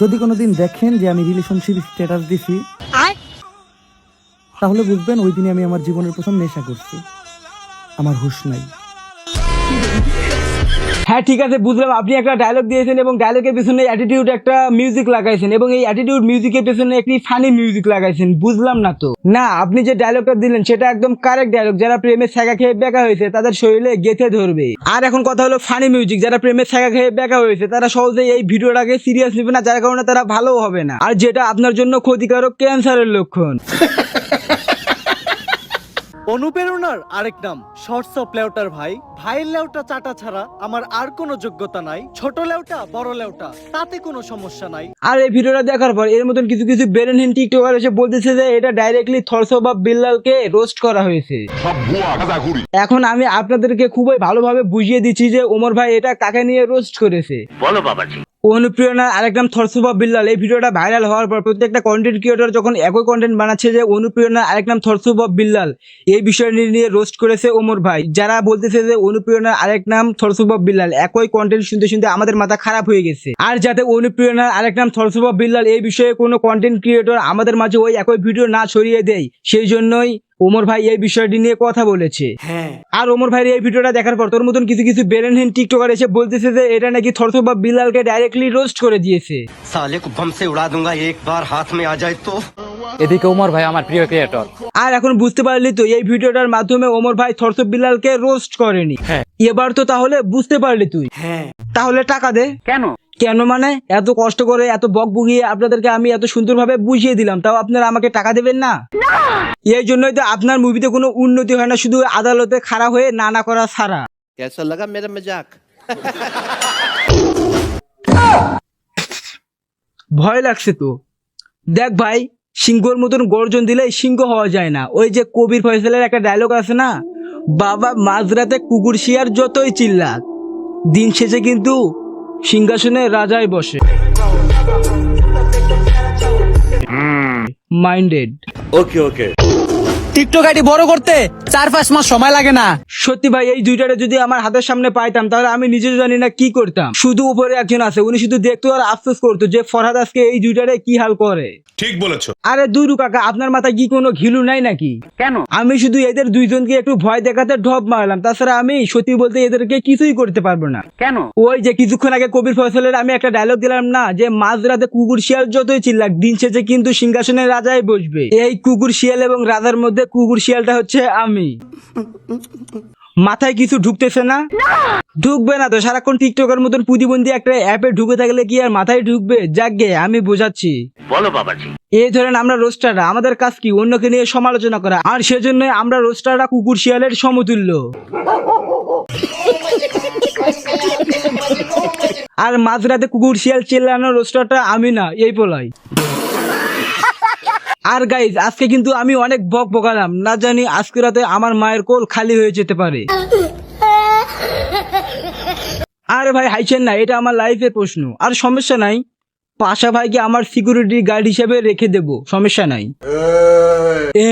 যদি কোনোদিন দেখেন যে আমি রিলেশনশিপ স্ট্যাটাস দিছি তাহলে বুঝবেন ওই দিনে আমি আমার জীবনের প্রথম নেশা করছি। আমার হুশ নাই। হ্যাঁ ঠিক আছে, বুঝলাম। আপনি একটা ডায়লগ দিয়েছেন এবং ডায়লগের পেছনে অ্যাটিটিউড একটা মিউজিক লাগাইছেন এবং এই অ্যাটিটিউড মিউজিকের পেছনে একটি ফানি মিউজিক লাগাইছেন, বুঝলাম না তো। না, আপনি যে ডায়লগটা দিলেন, সেটা একদম কারেক্ট ডায়লগ যারা প্রেমের ছাগা খেয়ে বেকা হয়েছে, তাদের শরীরে গেঁথে ধরবে। আর এখন কথা হলো ফানি মিউজিক যারা প্রেমের ছাগা খেয়ে বেকা হয়েছে, তারা সহজেই এই ভিডিওটাকে সিরিয়াস নেবে না, যার কারণে তারা ভালো হবে না। আর যেটা আপনার জন্য ক্ষতিকারক ক্যান্সারের লক্ষণ। অনুপ্রেরণার আরেক নাম। শর্টস অফ লেউটার ভাই ভাইয়ের লেউটা চাটা ছাড়া আমার আর কোনো যোগ্যতা নাই। ছোট লেউটা বড় লেউটা তাতে কোনো সমস্যা নাই। আর এই ভিডিওটা দেখার পর এর মতন কিছু কিছু বেরেনহীন টিকটকার এসে বলতেছে যে এটা ডাইরেক্টলি থরসো বা বিল্লালকে রোস্ট করা হয়েছে। এখন আমি আপনাদেরকে খুবই ভালোভাবে বুঝিয়ে দিচ্ছি যে ওমর ভাই এটা কাকে নিয়ে রোস্ট করেছে। বলো বাবাজি। অনুপ্রেরণার আরেক নাম থরসুবা বিল্লাল। এই ভিডিওটা ভাইরাল হওয়ার পর প্রত্যেকটা কন্টেন্ট ক্রিয়েটর যখন একই কন্টেন্ট বানাচ্ছে যে অনুপ্রেরণার আরেক নাম থরসুবা বিল্লাল, এই বিষয় নিয়ে রোস্ট করেছে ওমর ভাই। যারা বলতেছে যে অনুপ্রেরণার আরেক নাম থরসুবা বিল্লাল, একই কন্টেন্ট শুনতে শুনতে আমাদের মাথা খারাপ হয়ে গেছে। আর যাতে অনুপ্রেরণার আরেক নাম থরসুবা বিল্লাল, এই বিষয়ে কোনো কন্টেন্ট ক্রিয়েটর আমাদের মাঝে ওই একই ভিডিও না ছড়িয়ে দেয়, সেই জন্যই ওমর ভাই এই বিষয়টি নিয়ে কথা বলেছে। হ্যাঁ। আর ওমর ভাইয়ের এই ভিডিওটা দেখার পর তোর মতন কিছু কিছু বেরেনহীন টিকটকার এসে বলতেছে যে এটা নাকি থরসো বা বিলালকে ডাইরেক্টলি রোস্ট করে দিয়েছে। সালে কো বম উড়া দুঙ্গা একবার হাত মে আ যায় তো। এদিকে ওমর ভাই আমার প্রিয় ক্রিয়েটর আর এখন বুঝতে পারলি তো এই ভিডিওটার মাধ্যমে ওমর ভাই থরসো বিলালকে রোস্ট করেনি। হ্যাঁ। এবার তো তাহলে বুঝতে পারলি তুই। হ্যাঁ। তাহলে টাকা দে। কেন? কেন মানে? এত কষ্ট করে এত বক বুগিয়ে আপনাদেরকে আমি এত সুন্দরভাবে বুঝিয়ে দিলাম তাও আপনারা আমাকে টাকা দেবেন না? এই জন্যই তো আপনার মুভিতে কোনো উন্নতি হয় না শুধু আদালতে খাড়া হয়ে নানা করা সারা কেসা লাগা মেরা মজাক ভয় লাগছে তো। দেখ ভাই সিংহর মতন গর্জন দিলে সিংহ হওয়া যায় না। ওই যে কবির ফয়সালের একটা ডায়লগ আছে না? বাবা মাঝরাতে কুকুর শিয়ার যতই চিল্লাক দিন শেষে কিন্তু সিংহাসনে রাজায় বসে। মাইন্ডেড টিকটক আইডি বড় করতে চার পাঁচ মাস সময় লাগে না। সত্যি ভাই এই দুইটারে যদি আমার হাতের সামনে পাইতাম তাহলে আমি নিজে জানি না কি করতাম। শুধু উপরে একজন আছে উনি শুধু দেখতো আর আফসোস করতো যে ফরহাদ আজকে এই দুইটারে কি হাল করে। ঠিক বলেছ। আরে দুইরু কাকা আপনার মাথায় কি কোনো ঘিলু নাই নাকি? কেন? আমি শুধু এদের দুইজনকে একটু ভয় দেখাতে ঢপ মারলাম তাছাড়া আমি সত্যি বলতে এদেরকে কিছুই করতে পারব না। কেন? ওই যে কিছুক্ষণ আগে কবির ফসলের আমি একটা ডায়লগ দিলাম না যে মাঝরাতে কুকুর শিয়াল যতই চিল্লাক দিন শেষে কিন্তু সিংহাসনের রাজাই বসবে। এই কুকুর শিয়াল এবং রাজার মধ্যে কুকুর শিয়ালটা হচ্ছে আমি। মাথায় কিছু ঢুকতেছে না? ঢুকবে না তো সারাক্ষণ টিকটকের মতন প্রতিবন্ধী একটা অ্যাপে ঢুকে থাকলে কি আর মাথায় ঢুকবে? যাকগে আমি বোঝাচ্ছি। বলো বাবাজি। এই ধরেন আমরা রোস্টাররা আমাদের কাজ কি? অন্যকে নিয়ে সমালোচনা করা। আর সেজন্য আমরা রোস্টাররা কুকুর শিয়ালের সমতুল্য। আর মাঝরাতে কুকুর শিয়াল চেল্লানো রোস্টারটা আমি না এই পোলাই। আর গাইজ আজকে কিন্তু আমি অনেক বক বকালাম। না জানি আজকে রাতে আমার মায়ের কোল খালি হয়ে যেতে পারে। আরে ভাই হাইছেন না এটা আমার লাইফের প্রশ্ন। আর সমস্যা নাই পাশা ভাইকে আমার সিকিউরিটি গার্ড হিসেবে রেখে দেব সমস্যা নাই। এ